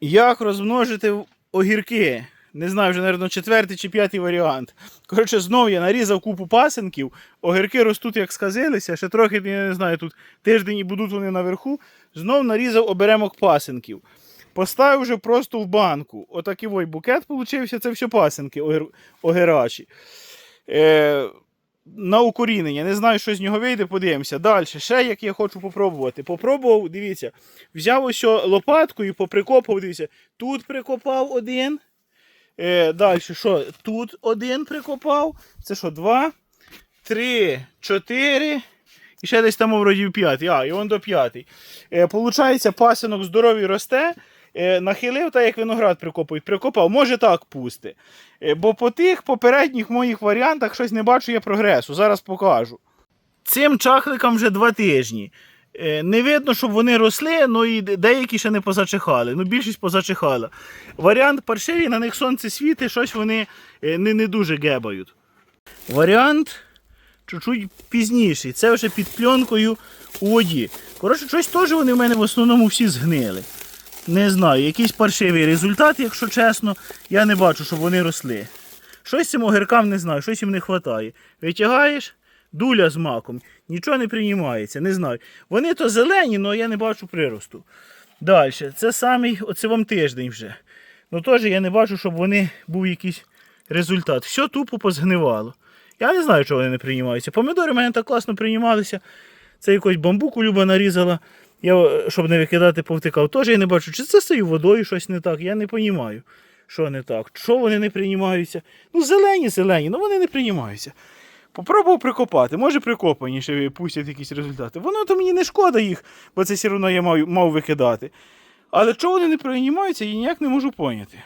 Як розмножити огірки? Не знаю, вже, мабуть, четвертий чи п'ятий варіант. Коротше, знову я нарізав купу пасенків, огірки ростуть, як сказилися, ще трохи, я не знаю, тут тиждень і будуть вони наверху. Знов нарізав оберемок пасенків. Поставив вже просто в банку. Отакий букет получився, це все пасенки огір... огірачі. Е... На укорінення. Не знаю, що з нього вийде, подивимося. Далі, ще як я хочу попробувати. Попробував, дивіться, взяв ось лопатку і поприкопав, дивіться, тут прикопав один. Е, далі, що? Тут один прикопав. Це що, два, три, чотири. І ще десь там вроді п'ятий. А, і он до п'ятий. Е, получається, пасинок здоровий росте. Е, нахилив, так як виноград прикопують, прикопав, може так пусти. Е, бо по тих попередніх моїх варіантах щось не бачу я прогресу. Зараз покажу. Цим чахликам вже два тижні. Е, Не видно, щоб вони росли, ну і деякі ще не позачихали. Ну, більшість позачихала. Варіант паршиві, на них сонце світить, щось вони не, не дуже гебають. Варіант чуть-чуть пізніший. Це вже під пленкою у воді. Коротше, щось теж вони в мене в основному всі згнили. Не знаю, якийсь паршивий результат, якщо чесно, я не бачу, щоб вони росли. Щось цим огіркам не знаю, щось їм не вистачає. Витягаєш, дуля з маком, нічого не приймається, не знаю. Вони то зелені, але я не бачу приросту. Далі, це самий, оце вам тиждень вже. Ну теж я не бачу, щоб вони був якийсь результат. Все тупо позгнивало. Я не знаю, чого вони не приймаються. Помідори в мене так класно приймалися. Це якось бамбуку Люба нарізала. Я, е, щоб не викидати, повтикав. Теж я не бачу, чи це з цією водою щось не так. Я не розумію, що не так. Що вони не приймаються. Ну, зелені, зелені, ну вони не приймаються. Попробував прикопати, може прикопані ще пустять якісь результати. Воно то мені не шкода їх, бо це все одно я мав, мав викидати. Але чого вони не приймаються, я ніяк не можу поняти.